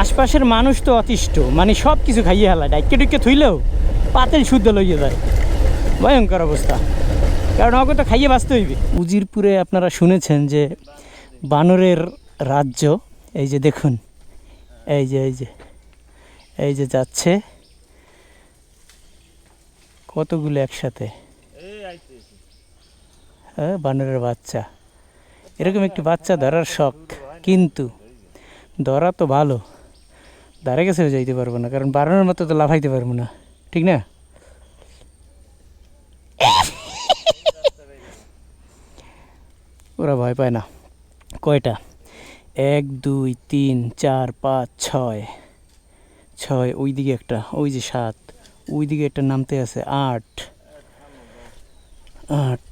আশপাশের মানুষ তো অতিষ্ঠ। মানে সব কিছু খাইয়ে হেলা ডাইকে ডুইকে থুইলেও পাতেল শুদ্ধ লইয়ে যায়। ভয়ঙ্কর অবস্থা। কারণ ওকে তো খাইয়ে বাঁচতে হইবে। উজিরপুরে আপনারা শুনেছেন যে বানরের রাজ্য, এই যে দেখুন, এই যে এই যে এই যে যাচ্ছে। কতগুলো একসাথে? হ্যাঁ বানরের বাচ্চা। এরকম একটি বাচ্চা ধরার শখ, কিন্তু ধরা তো ভালো। ধারে গেছেও যাইতে পারব না, কারণ বানানোর মতো তো লাফাইতে পারব না, ঠিক না? ওরা ভয় পায় না। কয়টা? এক, দুই, তিন, চার, পাঁচ, ছয়। ছয় ওই দিকে একটা, ওই যে সাত। ওই দিকে একটা নামতে আছে, আট। আট।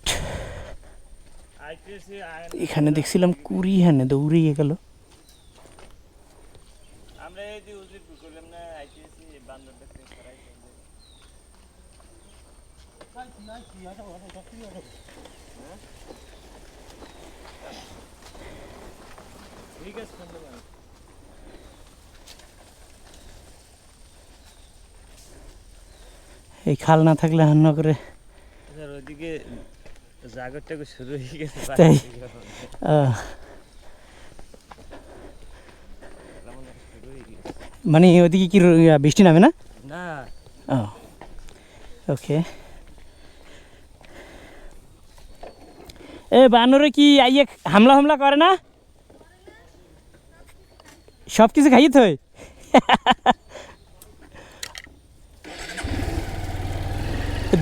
এখানে দেখছিলাম কুড়ি হানে দৌড়িয়ে গেল আমরা এই যে উজিরপুর করলাম না আইতেছি বান্দর দেখতে ঠিক আছে ধন্যবাদ এই খাল না থাকলে হান্ন করে। ওইদিকে জাগর টাগর শুরু হয়ে গেছে। তাই? মানে ওদিকে কি বৃষ্টি নামে না? না। ওকে। এ, বানরে কি আইয়ে হামলা হামলা করে না? সব কিছু খাইয়ে থই।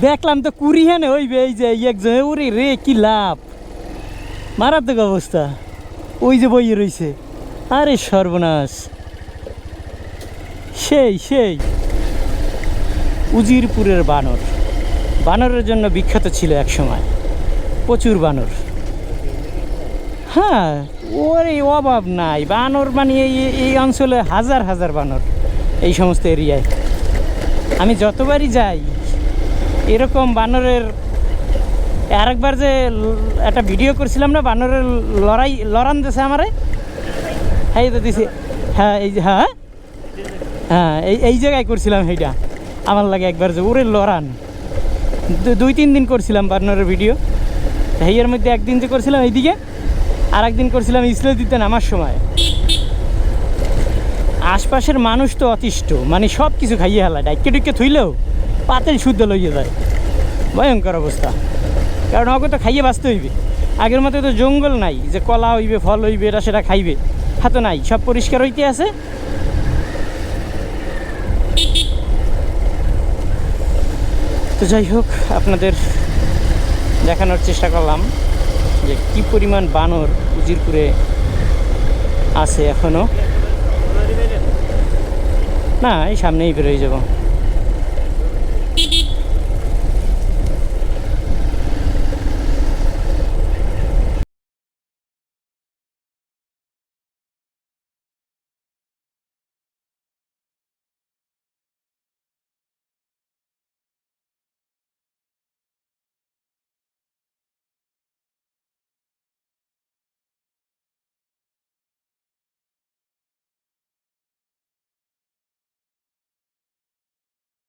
দেখলাম তো কুড়ি হানে হইবে, এই যে একজন ওরে রে, কি লাভ? মারাত্মক অবস্থা। ওই যে বইয়ে রইছে। আরে সর্বনাশ। সেই সেই। উজিরপুরের বানর। বানরের জন্য বিখ্যাত ছিল এক সময়। প্রচুর বানর। হ্যাঁ ওর এই অভাব নাই। বানর মানে এই এই অঞ্চলে হাজার হাজার বানর এই সমস্ত এরিয়ায়। আমি যতবারই যাই, এরকম বানরের, আরেকবার যে একটা ভিডিও করছিলাম না, বানরের লড়াই, লড়ান দিছে আমারে? হ্যাঁ তো দিছি। হ্যাঁ এই যে হ্যাঁ? হ্যাঁ এই এই জায়গায় করছিলাম সেইটা আমার লাগে একবার যে, ওরে লড়ান। দুই, তিন দিন করছিলাম বানরের ভিডিও। হেইয়ের মধ্যে একদিন যে করছিলাম এইদিকে আর একদিন করছিলাম ইসলে দিতে নামার সময়। আশপাশের মানুষ তো অতিষ্ঠ মানে সব কিছু খাইয়ে হেলা ডাইকে ডুইকে থুইলেও পাতেল শুদ্ধ লইয়ে যায়। ভয়ঙ্কর অবস্থা। কারণ ওকে তো খাইয়ে বাঁচতে হইবে। আগের মতো তো জঙ্গল নাই, যে কলা হইবে, ফল হইবে এটা সেটা খাইবে, হাতে নাই, সব পরিষ্কার হইতে আছে। তো যাই হোক, আপনাদের দেখানোর চেষ্টা করলাম যে কি পরিমাণ বানর উজিরপুরে আছে এখনও না, এই সামনেই বেরোয় যাব।